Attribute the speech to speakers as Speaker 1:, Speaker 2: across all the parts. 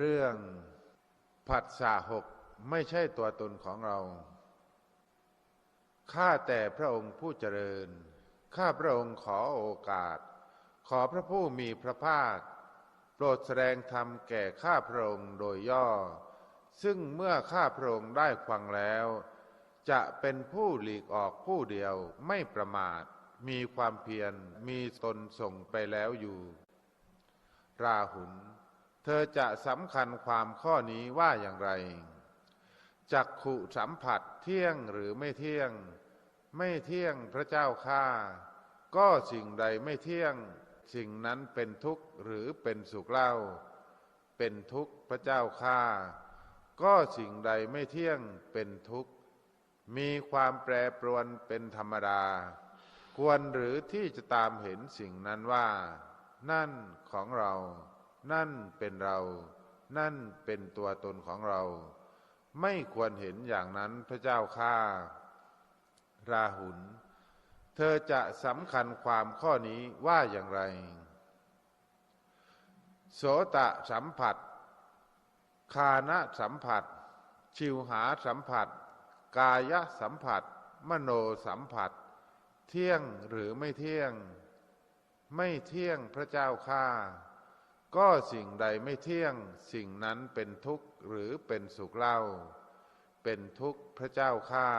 Speaker 1: เรื่องผัสสะหกไม่ใช่ตัวตนของเรา ข้าแต่พระองค์ผู้เจริญ ข้าพระองค์ขอโอกาส ขอพระผู้มีพระภาค โปรดแสดงธรรมแก่ข้าพระองค์โดยย่อ ซึ่งเมื่อข้าพระองค์ได้ฟังแล้ว จะเป็นผู้หลีกออกผู้เดียวไม่ประมาท มีความเพียร มีตนส่งไปแล้วอยู่ ราหุล เธอจะสำคัญความข้อนี้ว่าอย่างไร จักขุสัมผัสเที่ยงหรือไม่เที่ยง ไม่เที่ยงพระเจ้าข้าก็สิ่งใดไม่เที่ยง สิ่งนั้นเป็นทุกข์หรือเป็นสุขเล่า เป็นทุกข์พระเจ้าข้าก็สิ่งใดไม่เที่ยงเป็นทุกข์ มีความแปรปรวนเป็นธรรมดา ควรหรือที่จะตามเห็นสิ่งนั้นว่า นั่นของเรา นั่นเป็นเรา นั่นเป็นตัวตนของเรา ไม่ควรเห็นอย่างนั้นพระเจ้าข้าราหุล เธอจะสำคัญความข้อนี้ว่าอย่างไร โสตะสัมผัส คานะสัมผัส ชิวหาสัมผัส กายสัมผัส มโนสัมผัส เที่ยงหรือไม่เที่ยง ไม่เที่ยงพระเจ้าข้า ก็สิ่งใดไม่เที่ยง สิ่งนั้นเป็นทุกข์หรือเป็นสุขเล่า เป็นทุกข์พระเจ้าข้า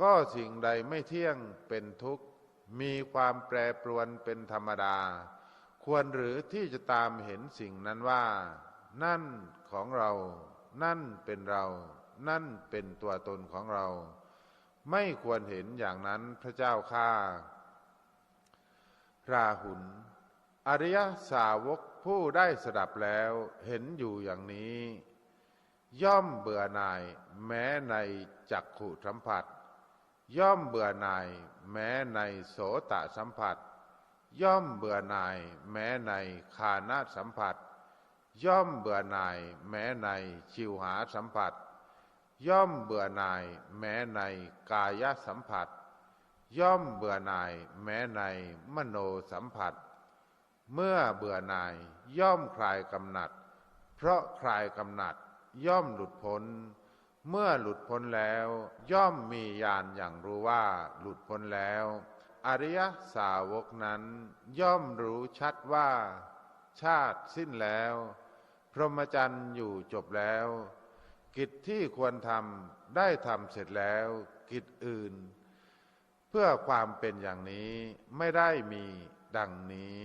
Speaker 1: ก็สิ่งใดไม่เที่ยงเป็นทุกข์ มีความแปรปรวนเป็นธรรมดา ควรหรือที่จะตามเห็นสิ่งนั้นว่า นั่นของเรา นั่นเป็นเรา นั่นเป็นตัวตนของเรา ไม่ควรเห็นอย่างนั้นพระเจ้าข้าราหุลอริยสาวก ผู้ได้สดับแล้วเห็นอยู่อย่างนี้ ย่อมเบื่อหน่าย แม้ในจักขุสัมผัส ย่อมเบื่อหน่าย แม้ในโสตสัมผัส ย่อมเบื่อหน่าย แม้ในคานาสัมผัส ย่อมเบื่อหน่าย แม้ในชิวหาสัมผัส ย่อมเบื่อหน่าย แม้ในกายสัมผัส ย่อมเบื่อหน่าย แม้ในมโนสัมผัส เมื่อเบื่อหน่าย ย่อมคลายกำหนัด เพราะคลายกำหนัด ย่อมหลุดพ้น เมื่อหลุดพ้นแล้ว ย่อมมีญาณอย่างรู้ว่าหลุดพ้นแล้ว อริยสาวกนั้น ย่อมรู้ชัดว่า ชาติสิ้นแล้ว พรหมจรรย์อยู่จบแล้ว กิจที่ควรทำได้ทำเสร็จแล้ว กิจอื่น เพื่อความเป็นอย่างนี้ไม่ได้มีดังนี้